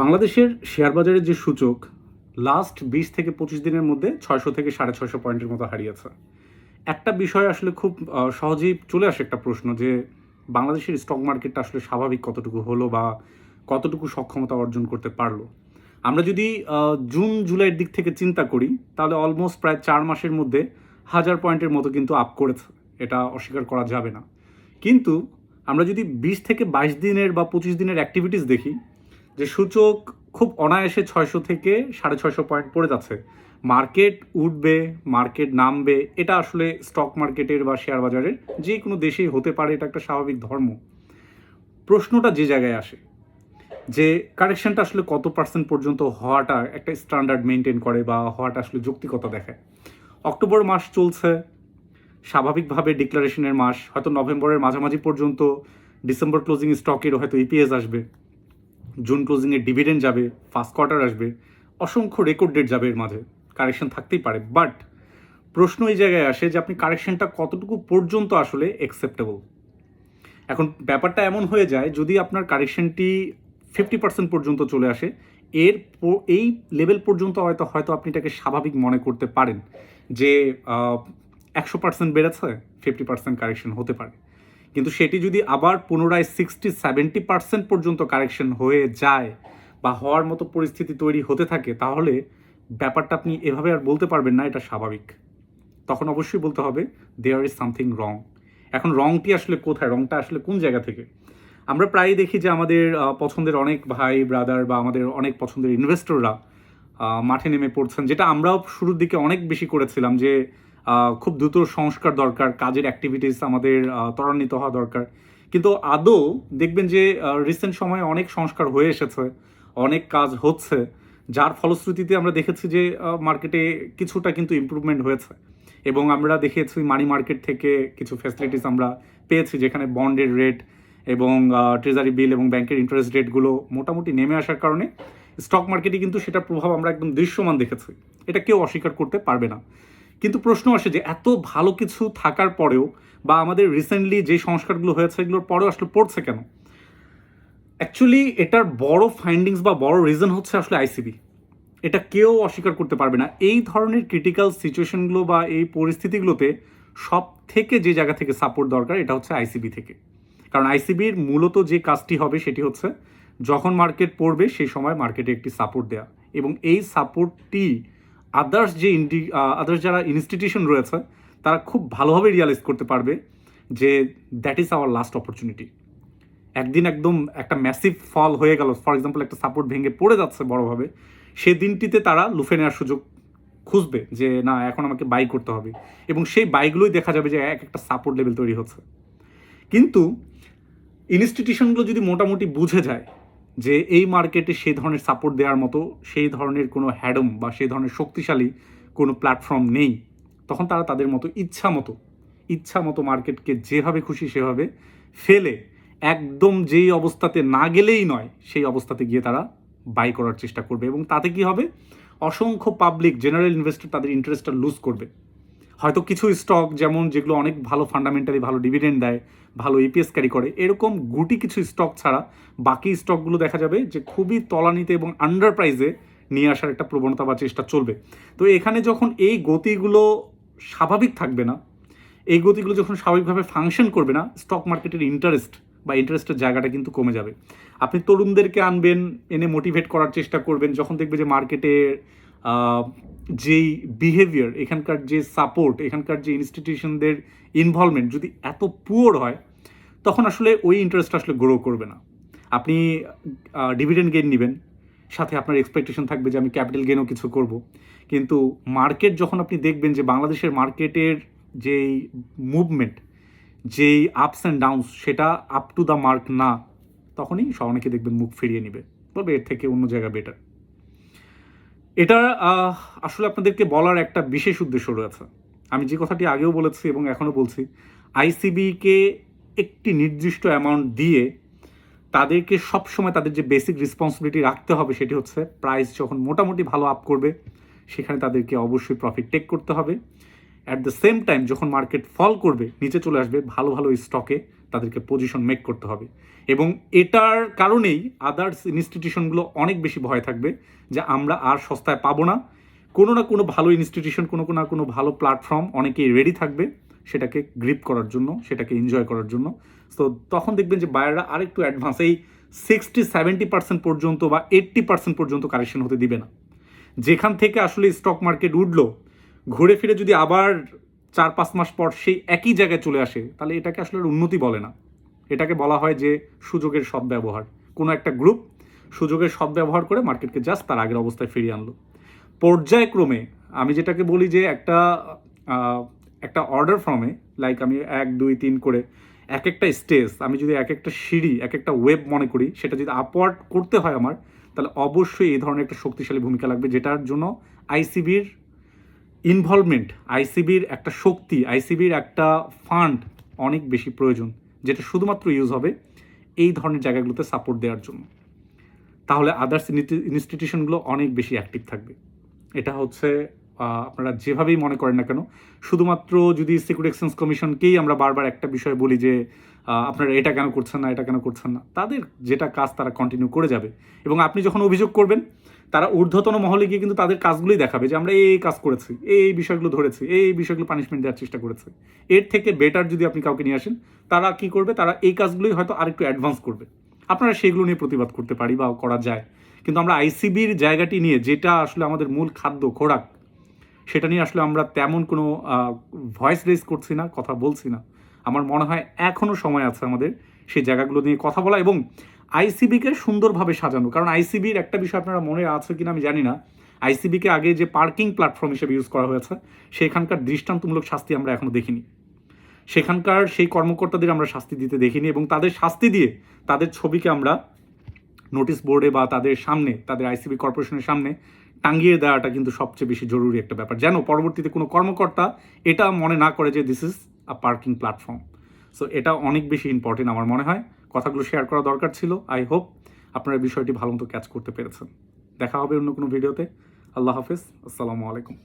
বাংলাদেশের শেয়ার বাজারের যে সূচক লাস্ট বিশ থেকে পঁচিশ দিনের মধ্যে ছয়শো থেকে সাড়ে ছয়শো পয়েন্টের মতো হারিয়েছে। একটা বিষয় আসলে খুব সহজেই চলে আসে একটা প্রশ্ন যে, বাংলাদেশের স্টক মার্কেটটা আসলে স্বাভাবিক কতটুকু হলো বা কতটুকু সক্ষমতা অর্জন করতে পারল? আমরা যদি জুন, জুলাইয়ের দিক থেকে চিন্তা করি, তাহলে অলমোস্ট প্রায় চার মাসের মধ্যে হাজার পয়েন্টের মতো কিন্তু আপ করেছে। এটা অস্বীকার করা যাবে না। কিন্তু আমরা যদি বিশ থেকে বাইশ দিনের বা পঁচিশ দিনের অ্যাক্টিভিটিস দেখি যে সূচক খুব অনায়াসে ছয়শো থেকে সাড়ে ছয়শো পয়েন্ট পড়ে যাচ্ছে। মার্কেট উঠবে, মার্কেট নামবে, এটা আসলে স্টক মার্কেটের বা শেয়ার বাজারের যে কোনো দেশেই হতে পারে, এটা একটা স্বাভাবিক ধর্ম। প্রশ্নটা যে জায়গায় আসে, যে কারেকশনটা আসলে কত পার্সেন্ট পর্যন্ত হওয়াটা একটা স্ট্যান্ডার্ড মেনটেন করে বা হওয়াটা আসলে যৌক্তিকতা দেখায়। অক্টোবর মাস চলছে, স্বাভাবিকভাবে ডিক্লারেশনের মাস, হয়তো নভেম্বরের মাঝামাঝি পর্যন্ত, ডিসেম্বর ক্লোজিং স্টকেরও হয়তো ইপিএস আসবে। জুন ক্লোজিংয়ে ডিভিডেন্ড যাবে, ফার্স্ট কোয়ার্টার আসবে, অসংখ্য রেকর্ড ডেট যাবে এর মাঝে। কারেকশন থাকতেই পারে, বাট প্রশ্ন এই জায়গায় আসে যে আপনি কারেকশনটা কতটুকু পর্যন্ত আসলে অ্যাকসেপ্টেবল এখন ব্যাপারটা এমন হয়ে যায়, যদি আপনার কারেকশনটি ফিফটি পার্সেন্ট পর্যন্ত চলে আসে, এর এই লেভেল পর্যন্ত হয়তো হয়তো আপনি এটাকে স্বাভাবিক মনে করতে পারেন যে একশো পার্সেন্ট বেড়েছে ফিফটি পার্সেন্ট কারেকশন হতে পারে। কিন্তু সেটি যদি আবার পুনরায় সিক্সটি সেভেন্টি পার্সেন্ট পর্যন্ত কারেকশন হয়ে যায় বা হওয়ার মতো পরিস্থিতি তৈরি হতে থাকে, তাহলে ব্যাপারটা আপনি এভাবে আর বলতে পারবেন না, এটা স্বাভাবিক। তখন অবশ্যই বলতে হবে দেয়ার ইজ সামথিং রং এখন রংটি আসলে কোথায়? রংটা আসলে কোন জায়গা থেকে? আমরা প্রায়ই দেখি যে আমাদের পছন্দের অনেক ভাই ব্রাদার বা আমাদের অনেক পছন্দের ইনভেস্টররা মাঠে নেমে পড়ছেন, যেটা আমরাও শুরুর দিকে অনেক বেশি করেছিলাম যে খুব দ্রুত সংস্কার দরকার, কাজের অ্যাক্টিভিটিস আমাদের ত্বরান্বিত হওয়া দরকার। কিন্তু আদৌ দেখবেন যে রিসেন্ট সময়ে অনেক সংস্কার হয়ে এসেছে, অনেক কাজ হচ্ছে, যার ফলশ্রুতিতে আমরা দেখেছি যে মার্কেটে কিছুটা কিন্তু ইমপ্রুভমেন্ট হয়েছে। এবং আমরা দেখেছি মানি মার্কেট থেকে কিছু ফ্যাসিলিটিস আমরা পেয়েছি, যেখানে বন্ডের রেট এবং ট্রেজারি বিল এবং ব্যাংকের ইন্টারেস্ট রেটগুলো মোটামুটি নেমে আসার কারণে স্টক মার্কেটে কিন্তু সেটার প্রভাব আমরা একদম দৃশ্যমান দেখেছি। এটা কেউ অস্বীকার করতে পারবে না। কিন্তু প্রশ্ন আসে যে এত ভালো কিছু থাকার পরেও বা আমাদের রিসেন্টলি যে সংস্কারগুলো হয়েছে, এগুলোর পরেও আসলে পড়ছে কেন? অ্যাকচুয়ালি এটার বড় ফাইন্ডিংস বা বড় রিজন হচ্ছে আসলে আইসিবি এটা কেউ অস্বীকার করতে পারবে না। এই ধরনের ক্রিটিক্যাল সিচুয়েশনগুলো বা এই পরিস্থিতিগুলোতে সব থেকে যে জায়গা থেকে সাপোর্ট দরকার, এটা হচ্ছে আইসিবি থেকে। কারণ আইসিবির মূলত যে কাজটি হবে, সেটি হচ্ছে যখন মার্কেট পড়বে, সেই সময় মার্কেটে একটি সাপোর্ট দেওয়া এবং এই সাপোর্টটি আদার্স যে ইন্ডি আদার্স যারা ইনস্টিটিউশন রয়েছে, তারা খুব ভালোভাবে রিয়ালাইজ করতে পারবে যে that is our last opportunity একদিন একদম একটা ম্যাসিভ ফল হয়ে গেল। ফর এক্সাম্পল একটা সাপোর্ট ভেঙে পড়ে যাচ্ছে বড়ভাবে। সেই দিনটিতে তারা লুফে নেওয়ার সুযোগ খুঁজবে যে, না, এখন আমাকে বাই করতে হবে। এবং সেই বাইগুলোই দেখা যাবে যে এক একটা সাপোর্ট লেভেল তৈরি হচ্ছে। কিন্তু ইনস্টিটিউশনগুলো যদি মোটামুটি বুঝে যায় যে এই মার্কেটে সেই ধরনের সাপোর্ট দেওয়ার মতো, সেই ধরনের কোনো হ্যাডম বা সেই ধরনের শক্তিশালী কোনো প্ল্যাটফর্ম নেই, তখন তারা তাদের মতো ইচ্ছা মতো ইচ্ছা মতো মার্কেটকে যেভাবে খুশি সেভাবে ফেলে, একদম যেই অবস্থাতে না গেলেই নয়, সেই অবস্থাতে গিয়ে তারা বাই করার চেষ্টা করবে এবং তাতে কি হবে? অসংখ্য পাবলিক জেনারেল ইনভেস্টর তাদের ইন্টারেস্টটা লুজ করবে। হয়তো কিছু স্টক যেমন যেগুলো অনেক ভালো ফান্ডামেন্টালি ভালো ডিভিডেন্ড দেয়, ভালো ইপিএস ক্যারি করে, এরকম গুটি কিছু স্টক ছাড়া বাকি স্টকগুলো দেখা যাবে যে খুবই তলানিতে এবং আন্ডার প্রাইজে নিয়ে আসার একটা প্রবণতা বা চেষ্টা চলবে। তো এখানে যখন এই গতিগুলো স্বাভাবিক থাকবে না, এই গতিগুলো যখন স্বাভাবিকভাবে ফাংশন করবে না স্টক মার্কেটের ইন্টারেস্ট বা ইন্টারেস্টের জায়গাটা কিন্তু কমে যাবে। আপনি তরুণদেরকে আনবেন, এনে মোটিভেট করার চেষ্টা করবেন, যখন দেখবে যে মার্কেটে যেই বিহেভিয়ার এখানকার যে সাপোর্ট এখানকার যে ইনস্টিটিউশনদের ইনভলভমেন্ট যদি এত পুয়ার হয়, তখন আসলে ওই ইন্টারেস্ট আসলে গ্রো করবে না। আপনি ডিভিডেন্ড গেইন নেবেন, সাথে আপনার এক্সপেকটেশন থাকবে যে আমি ক্যাপিটাল গেনও কিছু করব। কিন্তু মার্কেট যখন আপনি দেখবেন যে বাংলাদেশের মার্কেটের যেই মুভমেন্ট যেই আপস অ্যান্ড ডাউনস সেটা আপ টু দ্য মার্ক না, তখনই অনেকে দেখবেন মুখ ফিরিয়ে নেবে। বলবে এর থেকে অন্য জায়গা বেটার এটা আসলে আপনাদেরকে বলার একটা বিশেষ উদ্দেশ্য রয়েছে। আমি যে কথাটি আগেও বলেছি এবং এখনও বলছি, আইসিবিকে একটি নির্দিষ্ট অ্যামাউন্ট দিয়ে তাদেরকে সবসময় তাদের যে বেসিক রেসপন্সিবিলিটি রাখতে হবে সেটি হচ্ছে প্রাইস যখন মোটামুটি ভালো আপ করবে, সেখানে তাদেরকে অবশ্যই প্রফিট টেক করতে হবে। অ্যাট দ্য সেম টাইম যখন মার্কেট ফল করবে, নিচে চলে আসবে, ভালো ভালো স্টকে তাদেরকে পজিশন মেক করতে হবে। এবং এটার কারণেই আদার্স ইনস্টিটিউশনগুলো অনেক বেশি ভয় থাকবে যে আমরা আর সস্তায় পাবো না। কোনো না কোনো ভালো ইনস্টিটিউশন কোনো না কোনো ভালো প্ল্যাটফর্ম অনেকেই রেডি থাকবে সেটাকে গ্রিপ করার জন্য, সেটাকে এনজয় করার জন্য। তো তখন দেখবেন যে বায়াররা আরেকটু অ্যাডভান্স এই সিক্সটি সেভেন্টি পার্সেন্ট পর্যন্ত বা এইট্টি পার্সেন্ট পর্যন্ত কারেকশন হতে দিবে না। যেখান থেকে আসলে স্টক মার্কেট উঠল ঘুরে ফিরে যদি আবার চার পাঁচ মাস পর সেই একই জায়গায় চলে আসে, তাহলে এটাকে আসলে উন্নতি বলে না। এটাকে বলা হয় যে সুযোগের সদ্ব্যবহার কোনো একটা গ্রুপ সুযোগের সদ্ব্যবহার করে মার্কেটকে জাস্ট তার আগের অবস্থায় ফিরিয়ে আনলো। পর্যায়ক্রমে আমি যেটাকে বলি যে একটা একটা অর্ডার ফর্মে লাইক আমি এক, দুই, তিন করে এক একটা স্টেজ আমি যদি এক একটা সিঁড়ি, এক একটা ওয়েব মনে করি, সেটা যদি আপওয়ার্ড করতে হয় আমার, তাহলে অবশ্যই এই ধরনের একটা শক্তিশালী ভূমিকা লাগবে যেটার জন্য আইসিবির ইনভলভমেন্ট আইসিবির একটা শক্তি আইসিবির একটা ফান্ড অনেক বেশি প্রয়োজন, যেটা শুধুমাত্র ইউজ হবে এই ধরনের জায়গাগুলোতে সাপোর্ট দেওয়ার জন্য। তাহলে আদার্স ইনস্টিটিউশনগুলো অনেক বেশি অ্যাক্টিভ থাকবে। এটা হচ্ছে আপনারা যেভাবেই মনে করেন না কেন, শুধুমাত্র যদি সিকিউরিটি এক্সচেঞ্জ কমিশনকেই আমরা বারবার একটা বিষয় বলি যে আপনারা এটা কেন করছেন না, এটা কেন করছেন না, তাদের যেটা কাজ তারা কন্টিনিউ করে যাবে। এবং আপনি যখন অভিযোগ করবেন তারা ঊর্ধ্বতন মহলে গিয়ে কিন্তু তাদের কাজগুলোই দেখাবে যে আমরা এই কাজ করেছি, এই বিষয়গুলো ধরেছি, এই বিষয়গুলো পানিশমেন্ট দেওয়ার চেষ্টা করেছে। এর থেকে বেটার যদি আপনি কাউকে নিয়ে আসেন, তারা কি করবে? তারা এই কাজগুলোই হয়তো আরেকটু অ্যাডভান্স করবে। আপনারা সেগুলো নিয়ে প্রতিবাদ করতে পারি বা করা যায়। কিন্তু আমরা আইসিবির জায়গাটি নিয়ে যেটা আসলে আমাদের মূল খাদ্য, খোরাক, সেটা নিয়ে আসলে আমরা তেমন কোনো ভয়েস রেজ করছি না, কথা বলছি না। আমার মনে হয় এখনও সময় আছে আমাদের সেই জায়গাগুলো নিয়ে কথা বলা এবং আইসিবিকে সুন্দরভাবে সাজানো। কারণ আইসিবির একটা বিষয় আপনারা মনে আছে কিনা আমি জানি না। আইসিবিকে আগে যে পার্কিং প্ল্যাটফর্ম হিসেবে ইউজ করা হয়েছে, সেখানকার দৃষ্টান্তমূলক শাস্তি আমরা এখনও দেখিনি। সেখানকার সেই কর্মকর্তাদের আমরা শাস্তি দিতে দেখিনি এবং তাদের শাস্তি দিয়ে তাদের ছবিকে আমরা নোটিশ বোর্ডে বা তাদের সামনে, তাদের আইসিবি কর্পোরেশনের সামনে টাঙ্গিয়ে দেওয়াটা কিন্তু সবচেয়ে বেশি জরুরি একটা ব্যাপার। যেন পরবর্তীতে কোনো কর্মকর্তা এটা মনে না করে যে this is a parking platform so এটা অনেক বেশি ইম্পর্টেন্ট আমার মনে হয়। কথাগুলো শেয়ার করা দরকার ছিল। আই হোপ আপনারা বিষয়টি ভালো মতো ক্যাচ করতে পেরেছেন। দেখা হবে অন্য কোনো ভিডিওতে আল্লাহ হাফিজ। আসসালামু আলাইকুম।